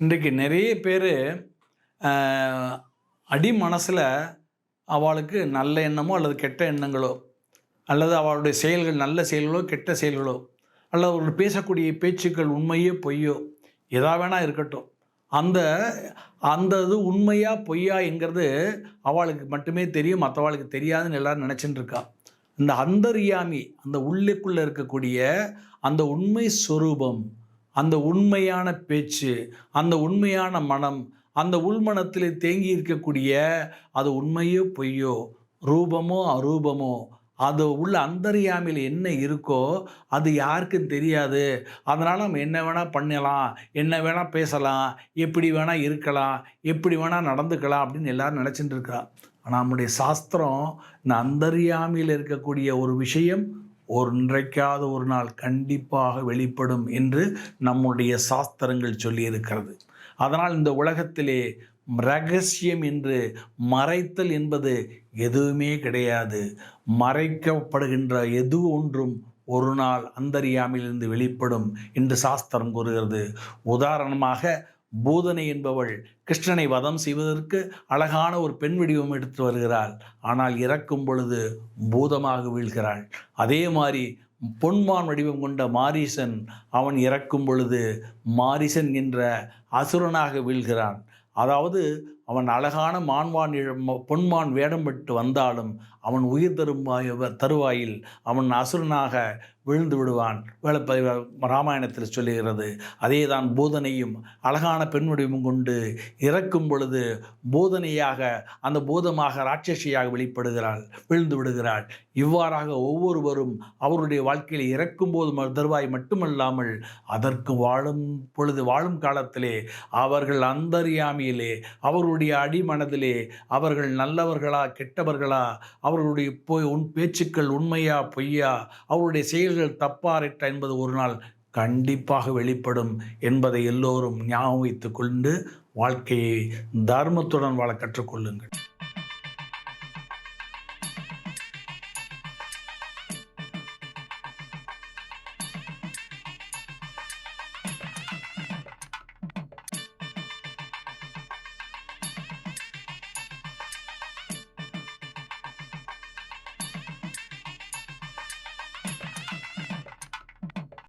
இன்றைக்கு நிறைய பேர் அடி மனசில் அவளுக்கு நல்ல எண்ணமோ அல்லது கெட்ட எண்ணங்களோ அல்லது அவளுடைய செயல்கள் நல்ல செயல்களோ கெட்ட செயல்களோ அல்லது அவர்கள் பேசக்கூடிய பேச்சுக்கள் உண்மையோ பொய்யோ எதா வேணா இருக்கட்டும். அந்த அந்த இது உண்மையா பொய்யாங்கிறது அவளுக்கு மட்டுமே தெரியும் மற்றவாளுக்கு தெரியாதுன்னு எல்லாரும் நினச்சிட்டு இருக்கா. இந்த அந்தரியாமி அந்த உள்ளுக்குள்ளே இருக்கக்கூடிய அந்த உண்மை ஸ்வரூபம் அந்த உண்மையான பேச்சு அந்த உண்மையான மனம் அந்த உள்மனத்தில் தேங்கி இருக்கக்கூடிய அது உண்மையோ பொய்யோ ரூபமோ அரூபமோ அது உள்ள அந்தரியாமையில் என்ன இருக்கோ அது யாருக்கும் தெரியாது. அதனால் நம்ம என்ன வேணால் பண்ணலாம் என்ன வேணால் பேசலாம் எப்படி வேணால் இருக்கலாம் எப்படி வேணால் நடந்துக்கலாம் அப்படின்னு எல்லாரும் நினச்சிட்டு இருக்கா. ஆனால் நம்முடைய சாஸ்திரம் இந்த அந்தரியாமையில் இருக்கக்கூடிய ஒரு விஷயம் ஒன்றைக்காவது ஒரு நாள் கண்டிப்பாக வெளிப்படும் என்று நம்முடைய சாஸ்திரங்கள் சொல்லியிருக்கிறது. அதனால் இந்த உலகத்திலே ரகசியம் என்று மறைத்தல் என்பது எதுவுமே கிடையாது. மறைக்கப்படுகின்ற எது ஒன்றும் ஒரு நாள் அந்தரியாமையிலிருந்து வெளிப்படும் என்று சாஸ்திரம் கூறுகிறது. உதாரணமாக பூதனை என்பவள் கிருஷ்ணனை வதம் செய்வதற்கு அழகான ஒரு பெண் வடிவம் எடுத்து வருகிறாள். ஆனால் இறக்கும் பொழுது பூதமாக வீழ்கிறாள். அதே மாதிரி பொன்மான் வடிவம் கொண்ட மாரீசன் அவன் இறக்கும் பொழுது மாரிசன் என்ற அசுரனாக வீழ்கிறான். அதாவது அவன் அழகான மான்வான் பொன்மான் வேடம் விட்டு வந்தாலும் அவன் உயிர் தரும் தருவாயில் அவன் அசுரனாக விழுந்து விடுவான். வேலை ராமாயணத்தில் சொல்லுகிறது அதே தான் அழகான பெண் வடிவம் கொண்டு இறக்கும் பொழுது போதனையாக அந்த போதமாக ராட்சசியாக வெளிப்படுகிறாள் விழுந்து விடுகிறாள். இவ்வாறாக ஒவ்வொருவரும் அவருடைய வாழ்க்கையில் இறக்கும் போது ம- தருவாய் மட்டுமல்லாமல் அதற்கு வாழும் பொழுது வாழும் காலத்திலே அவர்கள் அந்தரியாமையிலே அவர்களுடைய அடிமனதிலே அவர்கள் நல்லவர்களா கெட்டவர்களா? அவர்களுடைய பொய் உன் பேச்சுக்கள் உண்மையா பொய்யா? அவருடைய செயல்கள் தப்பாரிட்ட என்பது ஒரு நாள் கண்டிப்பாக வெளிப்படும் என்பதை எல்லோரும் ஞாபகம் வைத்துக் கொண்டு வாழ்க்கையை தர்மத்துடன் வாழ கற்றுக்கொள்ளுங்கள்.